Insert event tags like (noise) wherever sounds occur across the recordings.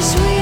We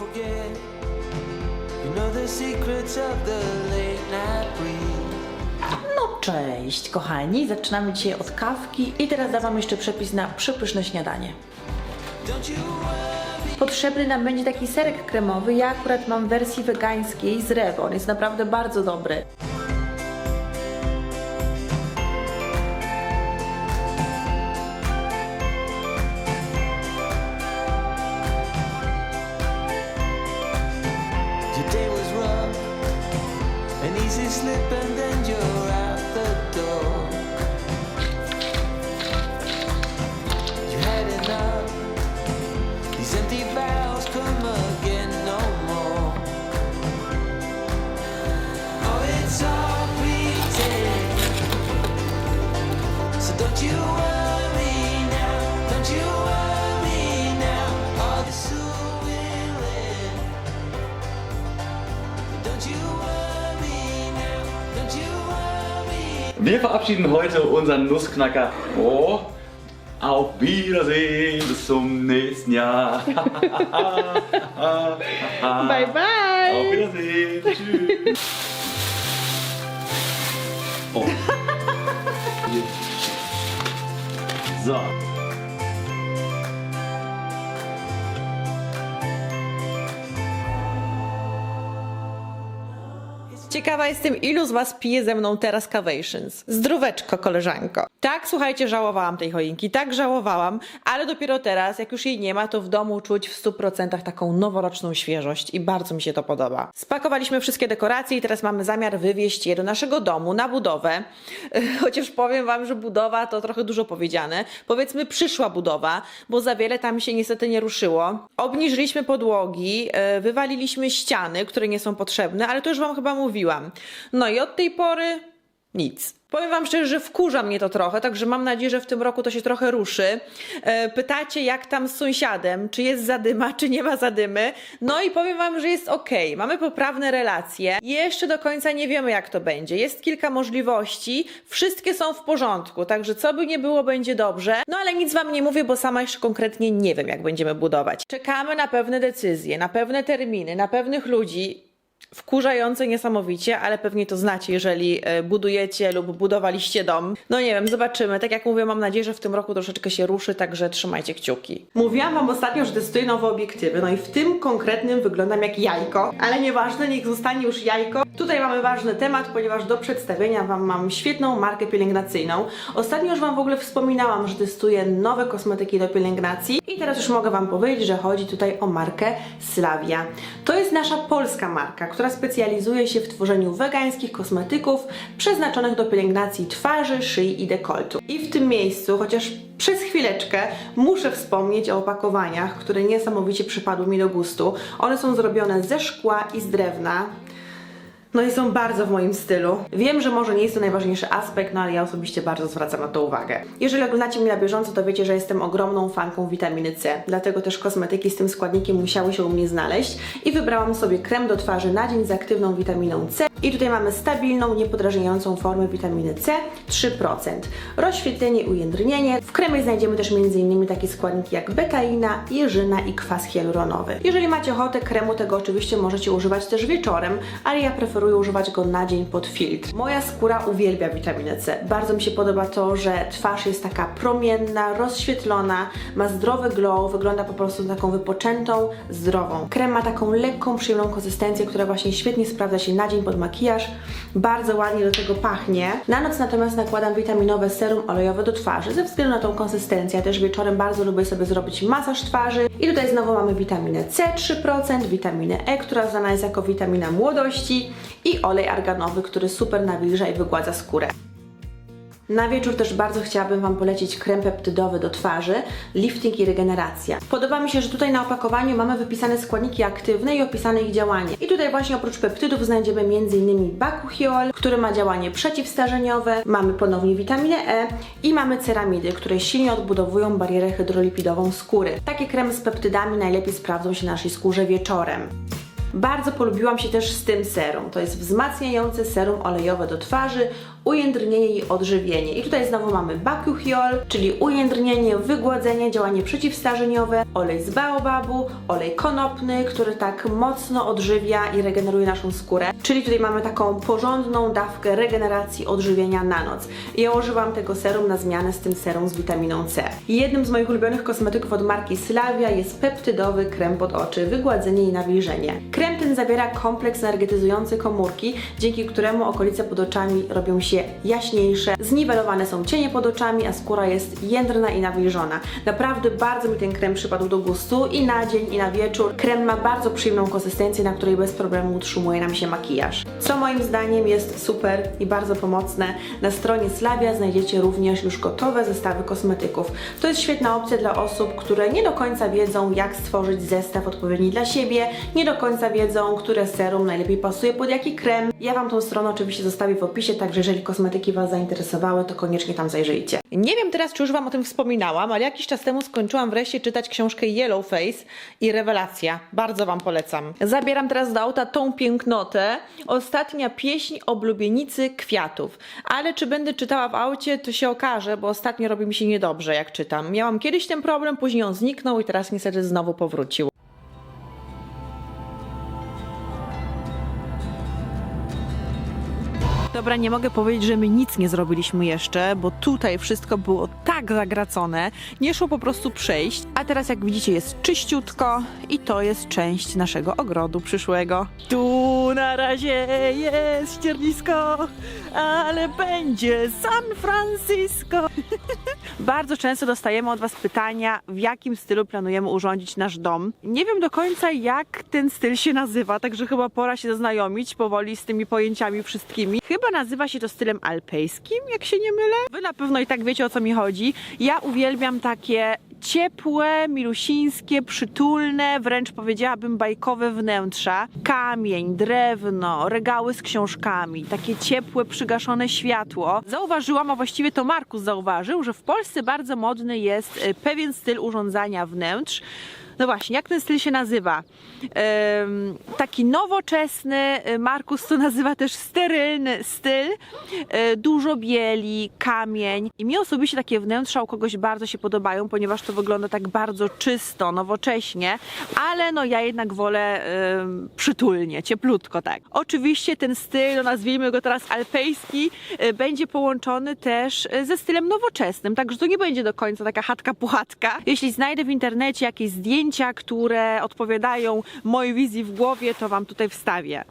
forget. You know the secrets of the late night breeze. No cześć kochani, zaczynamy dzisiaj od kawki i teraz dawam jeszcze przepis na przepyszne śniadanie. Don't you worry. Potrzebny nam będzie taki serek kremowy, ja akurat mam w wersji wegańskiej z rewo, on jest naprawdę bardzo dobry. Easy slip, and then you're out the door. Wir verabschieden heute unseren Nussknacker. Oh, auf Wiedersehen, bis zum nächsten Jahr. (laughs) Bye bye! Auf Wiedersehen, tschüss. Oh. (laughs) So. Ciekawa jestem, ilu z Was pije ze mną teraz Cavations. Zdróweczko, koleżanko. Tak, słuchajcie, żałowałam tej choinki, tak żałowałam, ale dopiero teraz, jak już jej nie ma, to w domu czuć w 100% taką noworoczną świeżość i bardzo mi się to podoba. Spakowaliśmy wszystkie dekoracje i teraz mamy zamiar wywieźć je do naszego domu na budowę. (laughs) Chociaż powiem Wam, że budowa to trochę dużo powiedziane. Powiedzmy przyszła budowa, bo za wiele tam się niestety nie ruszyło. Obniżyliśmy podłogi, e, wywaliliśmy ściany, które nie są potrzebne, ale to już Wam chyba mówiłam. No i od tej pory nic. Powiem Wam szczerze, że wkurza mnie to trochę, także mam nadzieję, że w tym roku to się trochę ruszy. E, Pytacie, jak tam z sąsiadem, czy jest zadyma, czy nie ma zadymy. No i powiem Wam, że jest ok. Mamy poprawne relacje. Jeszcze do końca nie wiemy, jak to będzie. Jest kilka możliwości, wszystkie są w porządku, także co by nie było, będzie dobrze. No ale nic Wam nie mówię, bo sama jeszcze konkretnie nie wiem, jak będziemy budować. Czekamy na pewne decyzje, na pewne terminy, na pewnych ludzi. Wkurzające niesamowicie, ale pewnie to znacie, jeżeli e, budujecie lub budowaliście dom. No nie wiem, zobaczymy. Tak jak mówię, mam nadzieję, że w tym roku troszeczkę się ruszy, także trzymajcie kciuki. Mówiłam Wam ostatnio, że testuję nowe obiektywy, no i w tym konkretnym wyglądam jak jajko, ale nieważne, niech zostanie już jajko. Tutaj mamy ważny temat, ponieważ do przedstawienia Wam mam świetną markę pielęgnacyjną. Ostatnio już Wam w ogóle wspominałam, że testuję nowe kosmetyki do pielęgnacji i teraz już mogę Wam powiedzieć, że chodzi tutaj o markę Slavia. To jest nasza polska marka, która specjalizuje się w tworzeniu wegańskich kosmetyków przeznaczonych do pielęgnacji twarzy, szyi i dekoltu. I w tym miejscu, chociaż przez chwileczkę muszę wspomnieć o opakowaniach, które niesamowicie przypadły mi do gustu. One są zrobione ze szkła i z drewna. No i są bardzo w moim stylu. Wiem, że może nie jest to najważniejszy aspekt, no ale ja osobiście bardzo zwracam na to uwagę. Jeżeli oglądacie mnie na bieżąco, to wiecie, że jestem ogromną fanką witaminy C. Dlatego też kosmetyki z tym składnikiem musiały się u mnie znaleźć i wybrałam sobie krem do twarzy na dzień z aktywną witaminą C. I tutaj mamy stabilną, niepodrażniającą formę witaminy C 3%. Rozświetlenie ujędrnienie. W kremie znajdziemy też m.in. takie składniki jak betaina, jeżyna i kwas hialuronowy. Jeżeli macie ochotę kremu, tego oczywiście możecie używać też wieczorem, ale ja preferuję używać go na dzień pod filtr. Moja skóra uwielbia witaminę C. Bardzo mi się podoba to, że twarz jest taka promienna, rozświetlona, ma zdrowy glow, wygląda po prostu taką wypoczętą, zdrową. Krem ma taką lekką, przyjemną konsystencję, która właśnie świetnie sprawdza się na dzień pod makijaż. Bardzo ładnie do tego pachnie. Na noc natomiast nakładam witaminowe serum olejowe do twarzy ze względu na tą konsystencję. Ja też wieczorem bardzo lubię sobie zrobić masaż twarzy. I tutaj znowu mamy witaminę C 3%, witaminę E, która znana jest jako witamina młodości i olej arganowy, który super nawilża i wygładza skórę. Na wieczór też bardzo chciałabym Wam polecić krem peptydowy do twarzy, lifting i regeneracja. Podoba mi się, że tutaj na opakowaniu mamy wypisane składniki aktywne i opisane ich działanie. I tutaj właśnie oprócz peptydów znajdziemy m.in. bakuchiol, który ma działanie przeciwstarzeniowe, mamy ponownie witaminę E i mamy ceramidy, które silnie odbudowują barierę hydrolipidową skóry. Takie kremy z peptydami najlepiej sprawdzą się na naszej skórze wieczorem. Bardzo polubiłam się też z tym serum. To jest wzmacniające serum olejowe do twarzy, ujędrnienie i odżywienie. I tutaj znowu mamy bakuchiol, czyli ujędrnienie, wygładzenie, działanie przeciwstarzeniowe, olej z baobabu, olej konopny, który tak mocno odżywia i regeneruje naszą skórę. Czyli tutaj mamy taką porządną dawkę regeneracji, odżywienia na noc. Ja używam tego serum na zmianę z tym serum z witaminą C. Jednym z moich ulubionych kosmetyków od marki Slavia jest peptydowy krem pod oczy, wygładzenie i nawilżenie. Krem ten zawiera kompleks energetyzujący komórki, dzięki któremu okolice pod oczami robią się jaśniejsze, zniwelowane są cienie pod oczami, a skóra jest jędrna i nawilżona. Naprawdę bardzo mi ten krem przypadł do gustu i na dzień, i na wieczór. Krem ma bardzo przyjemną konsystencję, na której bez problemu utrzymuje nam się makijaż. Co moim zdaniem jest super i bardzo pomocne, na stronie Slavia znajdziecie również już gotowe zestawy kosmetyków. To jest świetna opcja dla osób, które nie do końca wiedzą, jak stworzyć zestaw odpowiedni dla siebie, nie do końca wiedzą, które serum najlepiej pasuje pod jaki krem. Ja Wam tą stronę oczywiście zostawię w opisie, także jeżeli kosmetyki Was zainteresowały, to koniecznie tam zajrzyjcie. Nie wiem teraz, czy już Wam o tym wspominałam, ale jakiś czas temu skończyłam wreszcie czytać książkę Yellow Face i Rewelacja. Bardzo Wam polecam. Zabieram teraz do auta tą pięknotę. Ostatnia pieśń oblubienicy kwiatów. Ale czy będę czytała w aucie, to się okaże, bo ostatnio robi mi się niedobrze, jak czytam. Miałam kiedyś ten problem, później on zniknął i teraz niestety znowu powrócił. Dobra, nie mogę powiedzieć, że my nic nie zrobiliśmy jeszcze, bo tutaj wszystko było tak zagracone, nie szło po prostu przejść. A teraz, jak widzicie, jest czyściutko i to jest część naszego ogrodu przyszłego. Tu na razie jest ściernisko, ale będzie San Francisco. (laughs) Bardzo często dostajemy od Was pytania, w jakim stylu planujemy urządzić nasz dom. Nie wiem do końca, jak ten styl się nazywa, także chyba pora się zaznajomić powoli z tymi pojęciami wszystkimi. Chyba nazywa się to stylem alpejskim, jak się nie mylę. Wy na pewno i tak wiecie, o co mi chodzi. Ja uwielbiam takie ciepłe, milusińskie, przytulne, wręcz powiedziałabym bajkowe wnętrza. Kamień, drewno, regały z książkami, takie ciepłe, przygaszone światło. Zauważyłam, a właściwie to Markus zauważył, że w Polsce bardzo modny jest e, pewien styl urządzania wnętrz. No właśnie, jak ten styl się nazywa? Taki nowoczesny, e, Markus to nazywa też sterylny styl. E, dużo bieli, kamień. I mi osobiście takie wnętrza u kogoś bardzo się podobają, ponieważ to wygląda tak bardzo czysto, nowocześnie, ale no ja jednak wolę przytulnie, cieplutko tak. Oczywiście ten styl, no nazwijmy go teraz alpejski, e, będzie połączony też e, ze stylem nowoczesnym, także to nie będzie do końca taka chatka puchatka. Jeśli znajdę w internecie jakieś zdjęcia, które odpowiadają mojej wizji w głowie, to Wam tutaj wstawię.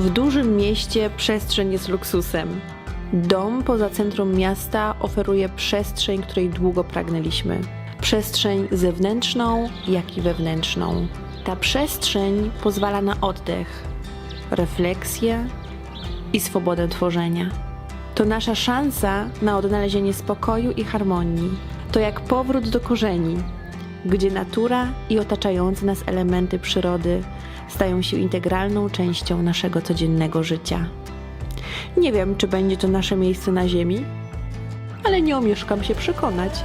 W dużym mieście przestrzeń jest luksusem. Dom poza centrum miasta oferuje przestrzeń, której długo pragnęliśmy. Przestrzeń zewnętrzną, jak i wewnętrzną. Ta przestrzeń pozwala na oddech, refleksję i swobodę tworzenia. To nasza szansa na odnalezienie spokoju i harmonii. To jak powrót do korzeni, gdzie natura i otaczające nas elementy przyrody stają się integralną częścią naszego codziennego życia. Nie wiem, czy będzie to nasze miejsce na Ziemi, ale nie omieszkam się przekonać.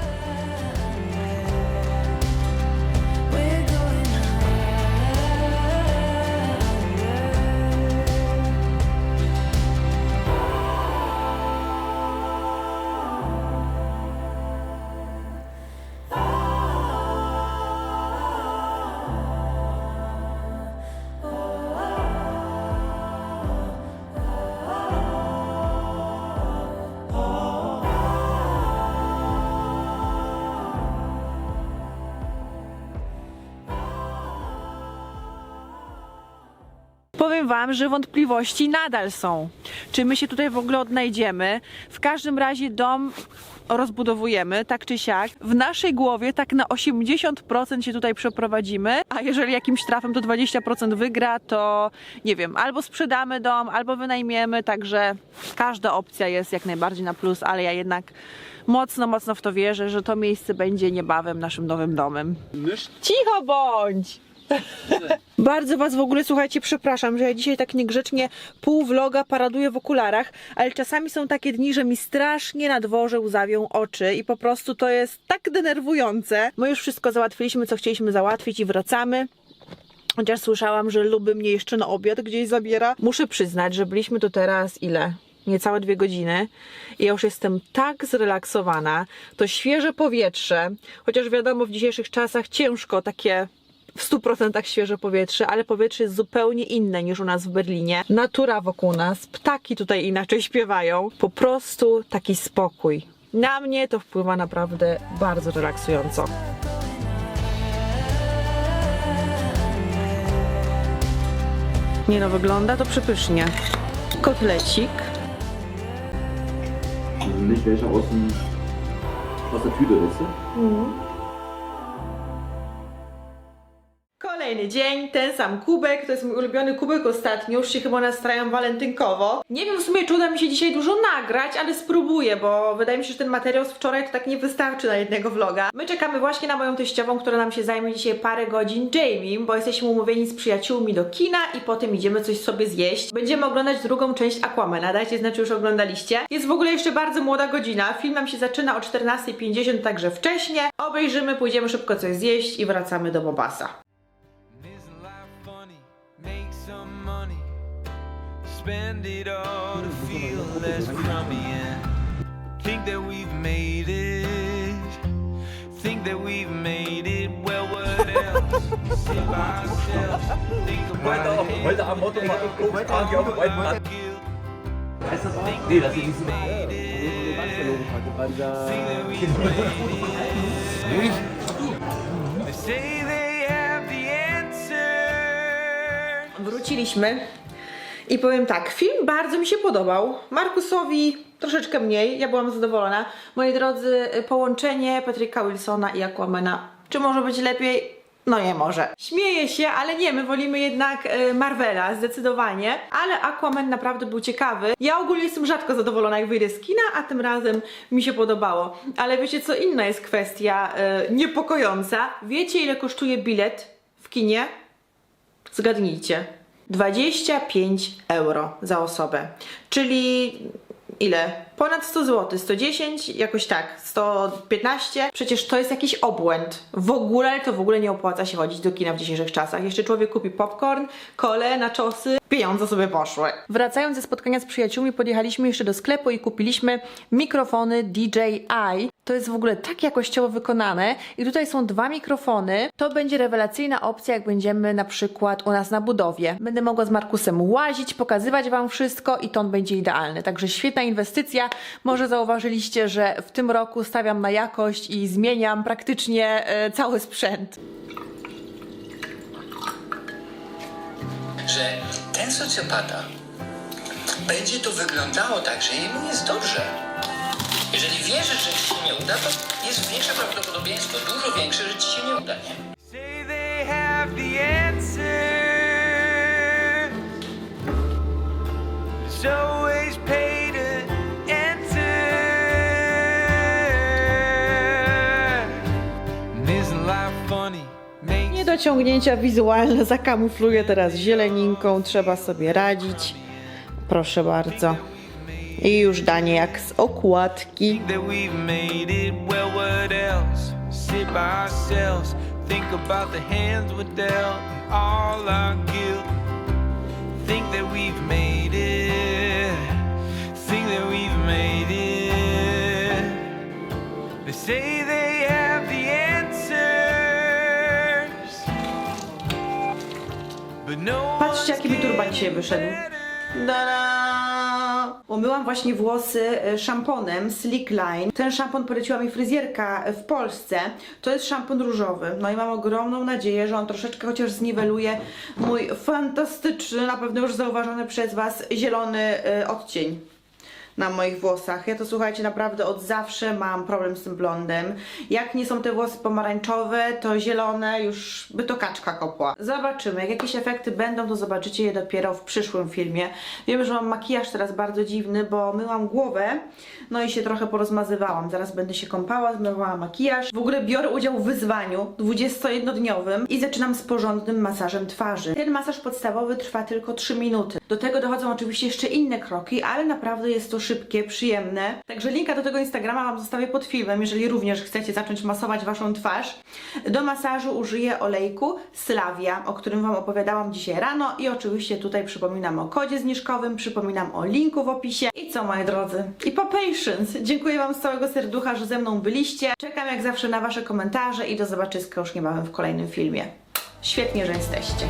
Powiem Wam, że wątpliwości nadal są. Czy my się tutaj w ogóle odnajdziemy? W każdym razie dom rozbudowujemy, tak czy siak. W naszej głowie tak na 80% się tutaj przeprowadzimy, a jeżeli jakimś trafem to 20% wygra, to nie wiem, albo sprzedamy dom, albo wynajmiemy, także każda opcja jest jak najbardziej na plus, ale ja jednak mocno, mocno w to wierzę, że to miejsce będzie niebawem naszym nowym domem. Cicho bądź! Bardzo Was w ogóle, słuchajcie, przepraszam, że ja dzisiaj tak niegrzecznie pół vloga paraduję w okularach, ale czasami są takie dni, że mi strasznie na dworze łzawią oczy i po prostu to jest tak denerwujące. My już wszystko załatwiliśmy, co chcieliśmy załatwić i wracamy. Chociaż słyszałam, że luby mnie jeszcze na obiad gdzieś zabiera. Muszę przyznać, że byliśmy tu teraz ile? Niecałe dwie godziny i ja już jestem tak zrelaksowana. To świeże powietrze, chociaż wiadomo, w dzisiejszych czasach ciężko takie w 100% świeże powietrze, ale powietrze jest zupełnie inne niż u nas w Berlinie. Natura wokół nas, ptaki tutaj inaczej śpiewają. Po prostu taki spokój. Na mnie to wpływa naprawdę bardzo relaksująco. Nie no, wygląda to przepysznie. Kotlecik. Nicht welcher aus, dem, aus der Tüte, weißt? Kolejny dzień, ten sam kubek, to jest mój ulubiony kubek ostatnio, już się chyba nastrajam walentynkowo. Nie wiem w sumie, czy uda mi się dzisiaj dużo nagrać, ale spróbuję, bo wydaje mi się, że ten materiał z wczoraj to tak nie wystarczy na jednego vloga. My czekamy właśnie na moją teściową, która nam się zajmie dzisiaj parę godzin Jamie, bo jesteśmy umówieni z przyjaciółmi do kina i potem idziemy coś sobie zjeść. Będziemy oglądać drugą część Aquamana, dajcie znać, czy już oglądaliście. Jest w ogóle jeszcze bardzo młoda godzina, film nam się zaczyna o 14.50, także wcześnie. Obejrzymy, pójdziemy szybko coś zjeść i wracamy do Bobasa. Spend it all to feel less crummy and think that we've made it. Think that we've made it. Well, what else? Sit by ourselves, think about it. Heute am Motto mal geguckt, fahren die auf den Weiten Guilt, Nee, das ist nicht so. think that we've made it. (laughs) They say they have the answer. Wróciliśmy i powiem tak, film bardzo mi się podobał. Markusowi troszeczkę mniej, ja byłam zadowolona. Moi drodzy, połączenie Patryka Wilsona i Aquamana. Czy może być lepiej? No nie może. Śmieję się, ale nie, my wolimy jednak e, Marvela, zdecydowanie. Ale Aquaman naprawdę był ciekawy. Ja ogólnie jestem rzadko zadowolona, jak wyjdę z kina, a tym razem mi się podobało. Ale wiecie co, inna jest kwestia e, niepokojąca. Wiecie ile kosztuje bilet w kinie? Zgadnijcie. 25 euro za osobę. Czyli ile? Ponad 100 zł, 110, jakoś tak, 115. Przecież to jest jakiś obłęd. W ogóle to w ogóle nie opłaca się chodzić do kina w dzisiejszych czasach. Jeszcze człowiek kupi popcorn, kole, naczosy, pieniądze sobie poszły. Wracając ze spotkania z przyjaciółmi, podjechaliśmy jeszcze do sklepu i kupiliśmy mikrofony DJI. To jest w ogóle tak jakościowo wykonane i tutaj są dwa mikrofony. To będzie rewelacyjna opcja, jak będziemy na przykład u nas na budowie. Będę mogła z Markusem łazić, pokazywać Wam wszystko i to on będzie idealny. Także świetna inwestycja. Może zauważyliście, że w tym roku stawiam na jakość i zmieniam praktycznie e, cały sprzęt. że ten socjopata będzie to wyglądało tak, że jemu jest dobrze. Jeżeli wierzysz, że ci się nie uda, to jest większe prawdopodobieństwo, dużo większe, że ci się nie uda, nie? Say they have the answer. Makes Niedociągnięcia wizualne zakamufluję teraz zieleninką, trzeba sobie radzić. Proszę bardzo. I już danie jak z okładki. think that we've Patrzcie, jaki mi turban dzisiaj wyszedł. Da-da! Umyłam właśnie włosy e, szamponem Slick Line. Ten szampon poleciła mi fryzjerka w Polsce. To jest szampon różowy. No i mam ogromną nadzieję, że on troszeczkę chociaż zniweluje mój fantastyczny, na pewno już zauważony przez Was, zielony e, odcień na moich włosach. Ja to słuchajcie, naprawdę od zawsze mam problem z tym blondem. Jak nie są te włosy pomarańczowe, to zielone już by to kaczka kopła. Zobaczymy, jak jakieś efekty będą, to zobaczycie je dopiero w przyszłym filmie. Wiem, że mam makijaż teraz bardzo dziwny, bo myłam głowę, no i się trochę porozmazywałam. Zaraz będę się kąpała, zmywałam makijaż. W ogóle biorę udział w wyzwaniu 21-dniowym i zaczynam z porządnym masażem twarzy. Ten masaż podstawowy trwa tylko 3 minuty. Do tego dochodzą oczywiście jeszcze inne kroki, ale naprawdę jest to szybkie, przyjemne. Także linka do tego Instagrama Wam zostawię pod filmem, jeżeli również chcecie zacząć masować Waszą twarz. Do masażu użyję olejku Slavia, o którym Wam opowiadałam dzisiaj rano i oczywiście tutaj przypominam o kodzie zniżkowym, przypominam o linku w opisie. I co moi drodzy? I po patience! Dziękuję Wam z całego serducha, że ze mną byliście. Czekam jak zawsze na Wasze komentarze i do zobaczyska już niebawem w kolejnym filmie. Świetnie, że jesteście.